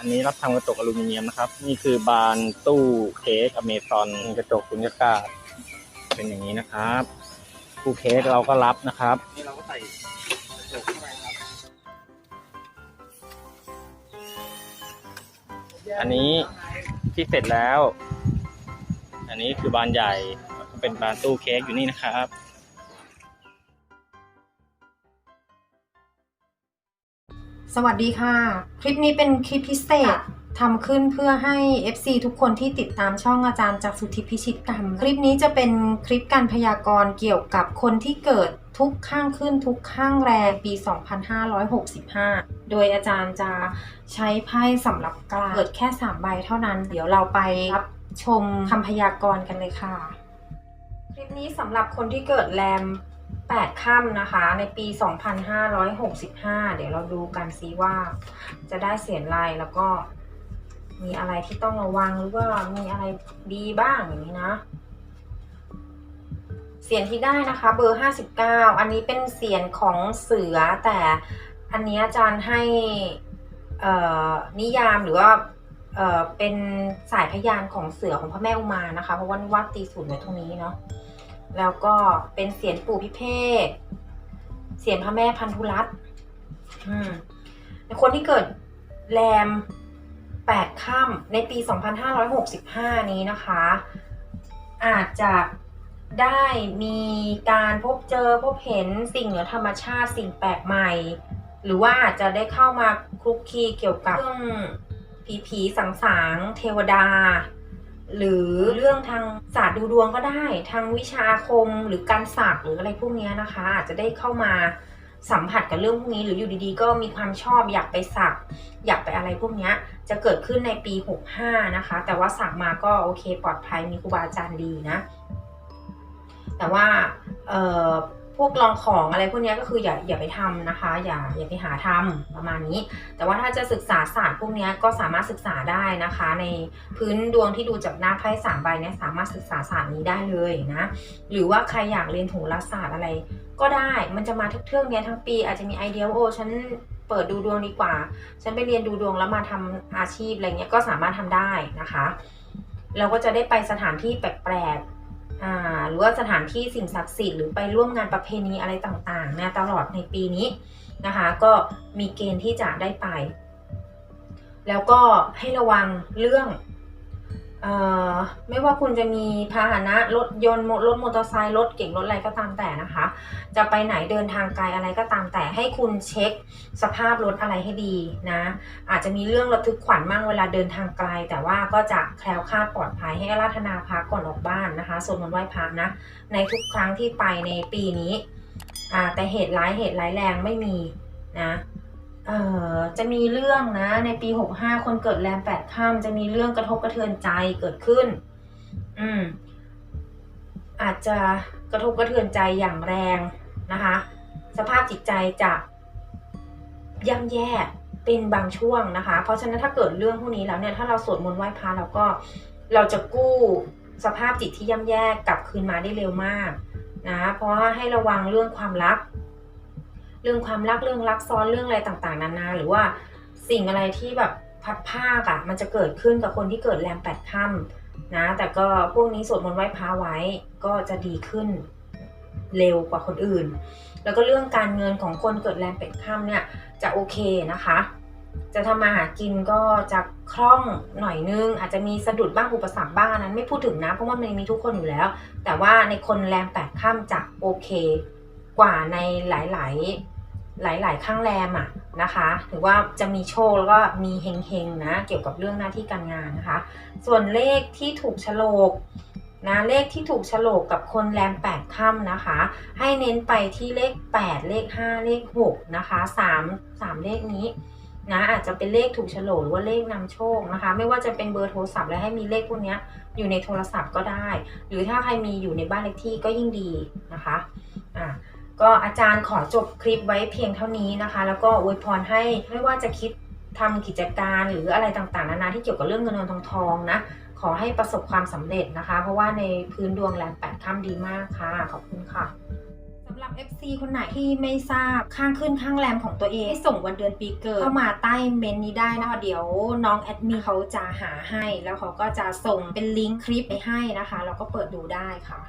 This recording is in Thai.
ันนี้รับทำกระจกอลูมิเนียมนะครับ นี่คือบานตู้เค้กอเมซอนกระจกสุญญากาศเป็นอย่างนี้นะครับตู้เค้กเราก็รับนะครับนี่เราก็ใส่กระจกเข้าไปครับอันนี้ที่เสร็จแล้ว อันนี้คือบานใหญ่เป็นบานตู้เค้กอยู่นี่นะครับ สวัสดีค่ะ คลิปนี้เป็นคลิปพิเศษทำขึ้นเพื่อให้ FC ทุกคนที่ติดตามช่องอาจารย์จากสุทธิพิชิตกรรม คลิปนี้จะเป็นคลิปการพยากรณ์เกี่ยวกับคนที่เกิดทุกข้างขึ้นทุกข้างแรมปี 2565 โดยอาจารย์จะใช้ไพ่สำหรับกลางเกิดแค่ 3 ใบเท่านั้น เดี๋ยวเราไปรับชมคำพยากรณ์กันเลยค่ะ คลิปนี้สำหรับคนที่เกิดแรม 8ค่ำนะคะ ในปี 2565 เดี๋ยวเราดูกันซิว่า จะได้เสียงอะไรแล้วก็มีอะไรที่ต้องระวังหรือว่ามีอะไรดีบ้างอย่างนี้นะเสียงที่ได้นะคะ เบอร์ 59 อันนี้เป็นเสียงของเสือแต่อันนี้อาจารย์ให้นิยามหรือว่าเเป็นสายพยานของเสือของพระแม่อุมานะคะ เพราะว่าวัดตีศูนย์ไว้ตรงนี้เนาะ แล้วก็เป็นเสียนปู่พิเภกเสียนพระแม่พันธุรัตน์อืมในคนที่เกิดแรมแปดค่ำในปี 2565 นี้นะคะ อาจจะได้มีการพบเจอพบเห็นสิ่งเหนือธรรมชาติสิ่งแปลกใหม่ หรือว่าอาจจะได้เข้ามาคลุกคลีเกี่ยวกับเรื่องผีผีสังสางเทวดา หรือเรื่องทางศาสตร์ดูดวงก็ได้ ทางวิชาคมหรือการสักหรืออะไรพวกนี้นะคะ อาจจะได้เข้ามาสัมผัสกับเรื่องพวกนี้หรืออยู่ดีๆ ก็มีความชอบอยากไปสัก อยากไปอะไรพวกนี้จะเกิดขึ้นในปี 65 นะคะ แต่ว่าสักมาก็โอเคปลอดภัยมีครูบาอาจารย์ดีนะ แต่ว่าเออ วกลองของอะไรพวกนี้ก็คืออย่าอย่าไปทำนะคะ อย่าอย่าไปหาทำประมาณนี้ แต่ว่าถ้าจะศึกษาศาสตร์พวกนี้ก็สามารถศึกษาได้นะคะ ในพื้นดวงที่ดูจากหน้าไพ่สามใบเนี่ยสามารถศึกษาศาสตร์นี้ได้เลยนะหรือว่าใครอยากเรียนโหราศาสตร์อะไร ก็ได้มันจะมาทุกเทื่องเนี้ยทั้งปี อาจจะมีไอเดียว่าโอ้ฉันเปิดดูดวงดีกว่า ฉันไปเรียนดูดวงแล้วมาทำอาชีพอะไรเงี้ยก็สามารถทำได้นะคะ เราก็จะได้ไปสถานที่แปลกๆ หรือว่าสถานที่สิ่งศักดิ์สิทธิ์หรือไปร่วมงานประเพณีอะไรต่างๆนะตลอดในปีนี้นะคะ ก็มีเกณฑ์ที่จะได้ไป แล้วก็ให้ระวังเรื่อง ไม่ว่าคุณจะมีพาหนะรถยนต์รถมอเตอร์ไซค์รถเก่งรถอะไรก็ตามแต่นะคะ จะไปไหนเดินทางไกลอะไรก็ตามแต่ให้คุณเช็คสภาพรถอะไรให้ดีนะ อาจจะมีเรื่องระทึกขวัญมั่งเวลาเดินทางไกล แต่ว่าก็จะแคล้วคลาดปลอดภัยให้อาราธนาพระก่อนออกบ้านนะคะสวดมนต์ไหว้พระนะ ในทุกครั้งที่ไปในปีนี้แต่เหตุร้ายเหตุร้ายแรงไม่มีนะ เอ่อจะมีเรื่องนะในปี65คนเกิดแรมแปดค่ำจะมีเรื่องกระทบกระเทือนใจเกิดขึ้น อืม อาจจะกระทบกระเทือนใจอย่างแรงนะคะ สภาพจิตใจจะย่ำแย่เป็นบางช่วงนะคะ เพราะฉะนั้นถ้าเกิดเรื่องพวกนี้แล้วเนี่ยถ้าเราสวดมนต์ไหว้พระเราก็เราจะกู้สภาพจิตที่ย่ำแย่กลับคืนมาได้เร็วมากนะเพราะให้ระวังเรื่องความรัก เรื่องความรักเรื่องรักซ้อนเรื่องอะไรต่างๆ นานาหรือว่าสิ่งอะไรที่แบบพัดภาคอะมันจะเกิดขึ้นกับคนที่เกิดแรมแปดค่ำนะ แต่ก็พวกนี้สวดมนต์ไหว้พระไว้ก็จะดีขึ้นเร็วกว่าคนอื่น แล้วก็เรื่องการเงินของคนเกิดแรมเป็ดค่ำเนี่ยจะโอเคนะคะ จะทำมาหากินก็จะคล่องหน่อยนึง อาจจะมีสะดุดบ้างอุปสรรคบ้างนนั้น ไม่พูดถึงนะเพราะว่ามันมีทุกคนอยู่แล้ว แต่ว่าในคนแรมแปดค่ำจะโอเค กว่าในหลาย ๆ หลาย ๆ ข้างแรมอะนะคะถือว่าจะมีโชคแล้วก็มีเฮงๆนะเกี่ยวกับเรื่องหน้าที่การงานนะคะ ส่วนเลขที่ถูกโฉลกนะเลขที่ถูกโฉลกกับคนแรมแปดค่ำนะคะ ให้เน้นไปที่เลข 8 เลข 5 เลข6นะคะ3 3 เลขนี้นะอาจจะเป็นเลขถูกโฉลกหรือว่าเลขนำโชคนะคะ ไม่ว่าจะเป็นเบอร์โทรศัพท์และให้มีเลขพวกนี้อยู่ในโทรศัพท์ก็ได้ หรือถ้าใครมีอยู่ในบ้านเลขที่ก็ยิ่งดีนะคะอะ ก็อาจารย์ขอจบคลิปไว้เพียงเท่านี้นะคะ แล้วก็อวยพรให้ไม่ว่าจะคิดทำกิจการหรืออะไรต่างๆนานาที่เกี่ยวกับเรื่องเงินเงินทองทองนะ ขอให้ประสบความสำเร็จนะคะ เพราะว่าในพื้นดวงแรมแปดค่ำดีมากค่ะ ขอบคุณค่ะสำหรับ FC คนไหนที่ไม่ทราบข้างขึ้นข้างแรมของตัวเองให้ส่งวันเดือนปีเกิดเข้ามาใต้เมนนี้ได้นะคะเดี๋ยวน้องแอดมินเขาจะหาให้ แล้วเขาก็จะส่งเป็นลิงก์คลิปไปให้นะคะแล้วก็เปิดดูได้ค่ะ